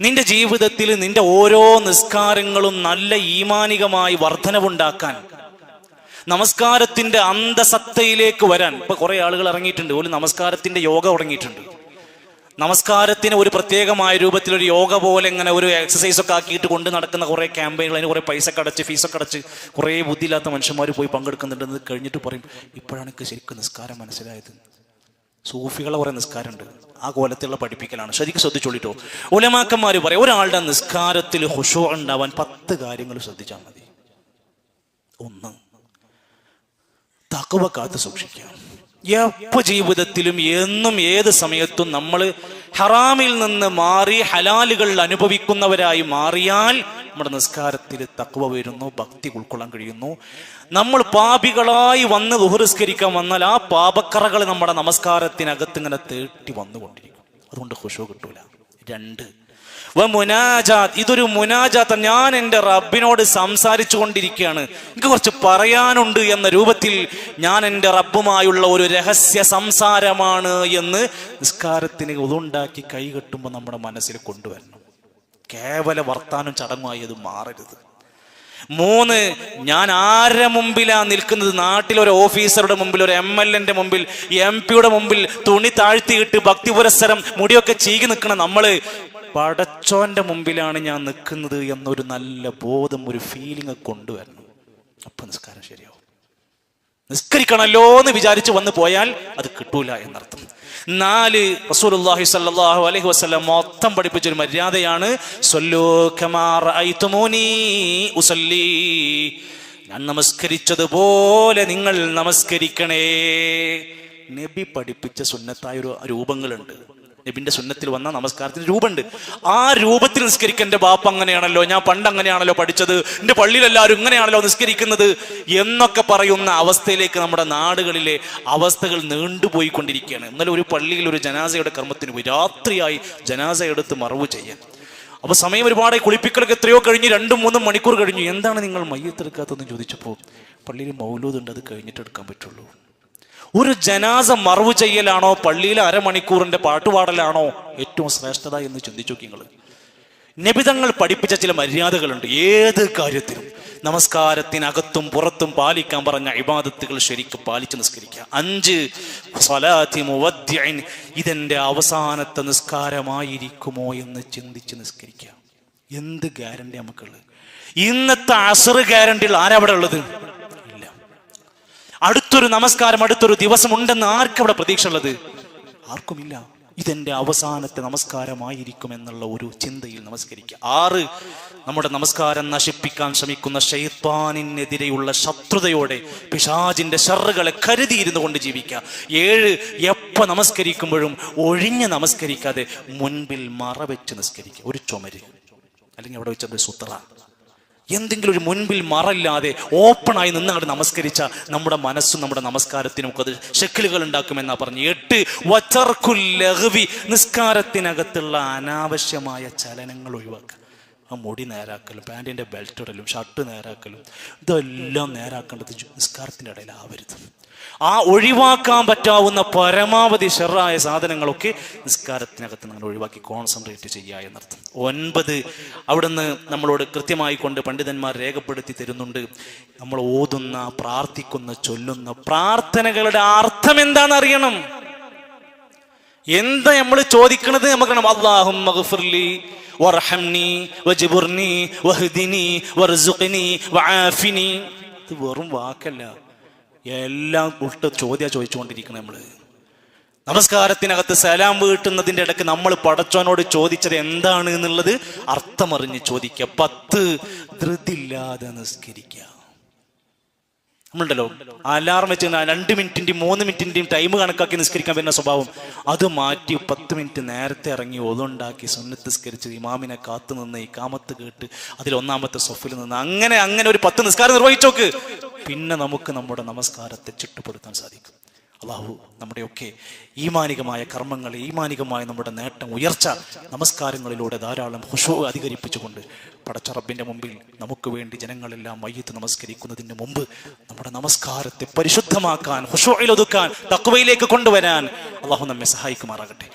നിന്റെ ജീവിതത്തിൽ നിന്റെ ഓരോ നിസ്കാരങ്ങളും നല്ല ഈമാനികമായി വർധനവുണ്ടാക്കാൻ നമസ്കാരത്തിന്റെ അന്തസത്തയിലേക്ക് വരാൻ. ഇപ്പൊ കുറെ ആളുകൾ ഇറങ്ങിയിട്ടുണ്ട്. ഒരു നമസ്കാരത്തിന്റെ യോഗ തുടങ്ങിയിട്ടുണ്ട്. നമസ്കാരത്തിന് ഒരു പ്രത്യേകമായ രൂപത്തിൽ ഒരു യോഗ പോലെ ഇങ്ങനെ ഒരു എക്സസൈസ് ഒക്കെ ആക്കിയിട്ട് കൊണ്ട് നടക്കുന്ന കുറേ ക്യാമ്പയിനുകൾ അതിന് കുറേ പൈസ കടച്ച് ഫീസൊക്കെ അടച്ച് കുറേ ബുദ്ധിയില്ലാത്ത മനുഷ്യന്മാർ പോയി പങ്കെടുക്കുന്നുണ്ടെന്ന് കഴിഞ്ഞിട്ട് പറയും ഇപ്പോഴാണ് എനിക്ക് ശരിക്കും നിസ്കാരം മനസ്സിലായത്. സൂഫികളെ കുറേ നിസ്കാരമുണ്ട്. ആ കോലത്തിലുള്ള പഠിപ്പിക്കലാണ്. ശരിക്കും ശ്രദ്ധിച്ചോളിട്ടോ. ഉലമാക്കന്മാർ പറയും ഒരാളുടെ നിസ്കാരത്തിൽ ഹുഷോ ഉണ്ടാവാൻ പത്ത് കാര്യങ്ങൾ ശ്രദ്ധിച്ചാൽ മതി. ഒന്ന് തക്കവ കാത്ത് സൂക്ഷിക്കുക. എപ്പോ ജീവിതത്തിലും എന്നും ഏത് സമയത്തും നമ്മൾ ഹറാമിൽ നിന്ന് മാറി ഹലാലുകൾ അനുഭവിക്കുന്നവരായി മാറിയാൽ നമ്മുടെ നിസ്കാരത്തിൽ തക്കുവ വരുന്നു ഭക്തി ഉൾക്കൊള്ളാൻ കഴിയുന്നു. നമ്മൾ പാപികളായി വന്ന് ദുഹറിസ്കരിക്കാൻ വന്നാൽ ആ പാപക്കറകൾ നമ്മുടെ നമസ്കാരത്തിനകത്ത് ഇങ്ങനെ തേട്ടി വന്നുകൊണ്ടിരിക്കും. അതുകൊണ്ട് ഹുഷോ കിട്ടൂല. രണ്ട് വ മുനാജാത്ത് ഇതൊരു മുനാജാത്ത ഞാൻ എന്റെ റബ്ബിനോട് സംസാരിച്ചു കൊണ്ടിരിക്കുകയാണ്. എനിക്ക് കുറച്ച് പറയാനുണ്ട് എന്ന രൂപത്തിൽ ഞാൻ എന്റെ റബ്ബുമായുള്ള ഒരു രഹസ്യ സംസാരമാണ് എന്ന് നിസ്കാരത്തിന് ഉതുണ്ടാക്കി കൈകെട്ടുമ്പോൾ നമ്മുടെ മനസ്സിൽ കൊണ്ടുവരണം. കേവല വർത്താനം ചടങ്ങുമായി അത് മാറരുത്. മൂന്ന് ഞാൻ ആരുടെ മുമ്പിലാ നിൽക്കുന്നത്? നാട്ടിൽ ഒരു ഓഫീസറുടെ മുമ്പിൽ ഒരു എം എൽ എന്റെ മുമ്പിൽ എം പിയുടെ മുമ്പിൽ തുണി താഴ്ത്തിയിട്ട് ഭക്തി പുരസ്സരം മുടിയൊക്കെ ചീകി നിൽക്കണം നമ്മൾ. പടച്ചോന്റെ മുമ്പിലാണ് ഞാൻ നിൽക്കുന്നത് എന്നൊരു നല്ല ബോധം ഒരു ഫീലിംഗ് കൊണ്ടുവരണം. അപ്പൊ നിസ്കാരം ശരിയാവും. നിസ്കരിക്കണല്ലോ എന്ന് വിചാരിച്ചു വന്നു പോയാൽ അത് കിട്ടൂല എന്നർത്ഥം. നാല് റസൂലുള്ളാഹി സ്വല്ലല്ലാഹു അലൈഹി വസല്ലം മൊത്തം പഠിപ്പിച്ചൊരു മര്യാദയാണ്. ഉസല്ലി. ഞാൻ നമസ്കരിച്ചതുപോലെ നിങ്ങൾ നമസ്കരിക്കണേ. നബി പഠിപ്പിച്ച സുന്നത്തായ രൂപങ്ങളുണ്ട്. നബിന്റെ സുന്നത്തിൽ വന്ന നമസ്കാരത്തിന് രൂപമുണ്ട്. ആ രൂപത്തിൽ നിസ്കരിക്കാൻ എന്റെ ബാപ്പ അങ്ങനെയാണല്ലോ ഞാൻ പണ്ട് അങ്ങനെയാണല്ലോ പഠിച്ചത് എന്റെ പള്ളിയിലെല്ലാവരും ഇങ്ങനെയാണല്ലോ നിസ്കരിക്കുന്നത് എന്നൊക്കെ പറയുന്ന അവസ്ഥയിലേക്ക് നമ്മുടെ നാടുകളിലെ അവസ്ഥകൾ നീണ്ടുപോയിക്കൊണ്ടിരിക്കുകയാണ്. ഇന്നലെ ഒരു പള്ളിയിൽ ഒരു ജനാസയുടെ കർമ്മത്തിന് പോയി രാത്രിയായി ജനാസ എടുത്ത് മറവ് ചെയ്യാൻ. അപ്പൊ സമയം ഒരുപാട് കുളിപ്പിക്കലൊക്കെ എത്രയോ കഴിഞ്ഞ് രണ്ടും മൂന്നും മണിക്കൂർ കഴിഞ്ഞു. എന്താണ് നിങ്ങൾ മയ്യത്തെടുക്കാത്തതെന്ന് ചോദിച്ചപ്പോൾ പള്ളിയിൽ മൗലൂദ് ഉണ്ട് അത് കഴിഞ്ഞിട്ട് എടുക്കാൻ പറ്റുള്ളൂ. ഒരു ജനാസ മറവ് ചെയ്യലാണോ? പള്ളിയിലെ അരമണിക്കൂറിന്റെ പാട്ടുപാടലാണോ ഏറ്റവും ശ്രേഷ്ഠത എന്ന് ചിന്തിച്ചു നിങ്ങൾ നിബിതങ്ങൾ പഠിപ്പിച്ച ചില മര്യാദകളുണ്ട്. ഏത് കാര്യത്തിലും നമസ്കാരത്തിനകത്തും പുറത്തും പാലിക്കാൻ പറഞ്ഞ ഇബാദത്തുകൾ ശരിക്കും പാലിച്ച് നിസ്കരിക്കുക. അഞ്ച് സ്വലാത്തി ഇതെന്റെ അവസാനത്തെ നിസ്കാരമായിരിക്കുമോ എന്ന് ചിന്തിച്ച് നിസ്കരിക്കുക. എന്ത് ഗ്യാരണ്ടി നമുക്കുള്ളത്? ഇന്നത്തെ അസറ് ഗ്യാരണ്ടികൾ ആരാ അവിടെ ഉള്ളത്? അടുത്തൊരു നമസ്കാരം അടുത്തൊരു ദിവസം ഉണ്ടെന്ന് ആർക്കവിടെ പ്രതീക്ഷ ഉള്ളത് ആർക്കുമില്ല. ഇതെന്റെ അവസാനത്തെ നമസ്കാരമായിരിക്കും എന്നുള്ള ഒരു ചിന്തയിൽ നമസ്കരിക്കുക. ആറ് നമ്മുടെ നമസ്കാരം നശിപ്പിക്കാൻ ശ്രമിക്കുന്ന ഷെയ്ത്താനിനെതിരെയുള്ള ശത്രുതയോടെ പിശാജിന്റെ ഷറുകളെ കരുതിയിരുന്നു കൊണ്ട് ജീവിക്കുക. ഏഴ് എപ്പ നമസ്കരിക്കുമ്പോഴും ഒഴിഞ്ഞ് നമസ്കരിക്കാതെ മുൻപിൽ മറവെച്ച് നിസ്കരിക്കുക. ഒരു ചുമര്. അല്ലെങ്കിൽ അവിടെ വെച്ചത് സുത്ര. എന്തെങ്കിലും ഒരു മുൻപിൽ മറല്ലാതെ ഓപ്പണായി നിന്നങ്ങോട്ട് നമസ്കരിച്ച നമ്മുടെ മനസ്സും നമ്മുടെ നമസ്കാരത്തിനും ഒക്കെ അത് ഉണ്ടാക്കുമെന്നാ പറഞ്ഞു. എട്ട് വച്ചർക്കു ലഹവി നിസ്കാരത്തിനകത്തുള്ള അനാവശ്യമായ ചലനങ്ങൾ ഒഴിവാക്കുക. ആ മുടി നേരാക്കലും പാന്റിന്റെ ബെൽറ്റ് ഇടലും ഷർട്ട് നേരാക്കലും ഇതെല്ലാം നേരാക്കേണ്ടത് നിസ്കാരത്തിന്റെ ഇടയിൽ ആവരുത്. ആ ഒഴിവാക്കാൻ പറ്റാവുന്ന പരമാവധി ഷെറായ സാധനങ്ങളൊക്കെ നിസ്കാരത്തിനകത്ത് നിങ്ങൾ ഒഴിവാക്കി കോൺസെൻട്രേറ്റ് ചെയ്യുക എന്നർത്ഥം. ഒൻപത് അവിടുന്ന് നമ്മളോട് കൃത്യമായി കൊണ്ട് പണ്ഡിതന്മാർ രേഖപ്പെടുത്തി തരുന്നുണ്ട്. നമ്മൾ ഓതുന്ന പ്രാർത്ഥിക്കുന്ന ചൊല്ലുന്ന പ്രാർത്ഥനകളുടെ അർത്ഥം എന്താണെന്ന് അറിയണം എന്താ നമ്മൾ ചോദിക്കണത് നമുക്ക് അള്ളാഹും മഗ്ഫിർലി ഇത് വെറും വാക്കല്ല. എല്ലാം ഉൾട്ട് ചോദ്യ ചോദിച്ചുകൊണ്ടിരിക്കണം നമ്മൾ. നമസ്കാരത്തിനകത്ത് സലാം വീട്ടുന്നതിന്റെ ഇടയ്ക്ക് നമ്മൾ പടച്ചോനോട് ചോദിച്ചത് എന്താണ് എന്നുള്ളത് അർത്ഥമറിഞ്ഞ് ചോദിക്കുക. പത്ത് ധൃതില്ലാതെ നിസ്കരിക്കുക. നമ്മളുണ്ടല്ലോ. അലാറം വെച്ച് രണ്ട് മിനിറ്റിന്റെയും മൂന്ന് മിനിറ്റിന്റെയും ടൈം കണക്കാക്കി നിസ്കരിക്കാൻ വരുന്ന സ്വഭാവം. അത് മാറ്റി പത്ത് മിനിറ്റ് നേരത്തെ ഇറങ്ങി ഒതുണ്ടാക്കി സുന്നത്ത് നിസ്കരിച്ച് ഇമാമിനെ കാത്തു നിന്ന് ഈ കാമത്ത് കേട്ട് അതിൽ ഒന്നാമത്തെ സൊഫിൽ നിന്ന് അങ്ങനെ അങ്ങനെ ഒരു പത്ത് നിസ്കാരം നിർവഹിച്ചോക്ക്. പിന്നെ നമുക്ക് നമ്മുടെ നമസ്കാരത്തെ ചുട്ടുപൊടുത്താൻ സാധിക്കും. അള്ളാഹു നമ്മുടെയൊക്കെ ഈമാനികമായ കർമ്മങ്ങൾ ഈമാനികമായ നമ്മുടെ നേട്ടം ഉയർച്ച നമസ്കാരങ്ങളിലൂടെ ധാരാളം ഹുഷു അധികരിപ്പിച്ചുകൊണ്ട് പടച്ച റബ്ബിന്റെ മുമ്പിൽ നമുക്ക് വേണ്ടി ജനങ്ങളെല്ലാം മയ്യത്ത് നമസ്കരിക്കുന്നതിന് മുമ്പ് നമ്മുടെ നമസ്കാരത്തെ പരിശുദ്ധമാക്കാൻ ഹുഷുയിലൊതുക്കാൻ തക്വയിലേക്ക് കൊണ്ടുവരാൻ അള്ളാഹു നമ്മെ സഹായിക്കുമാറാകട്ടെ.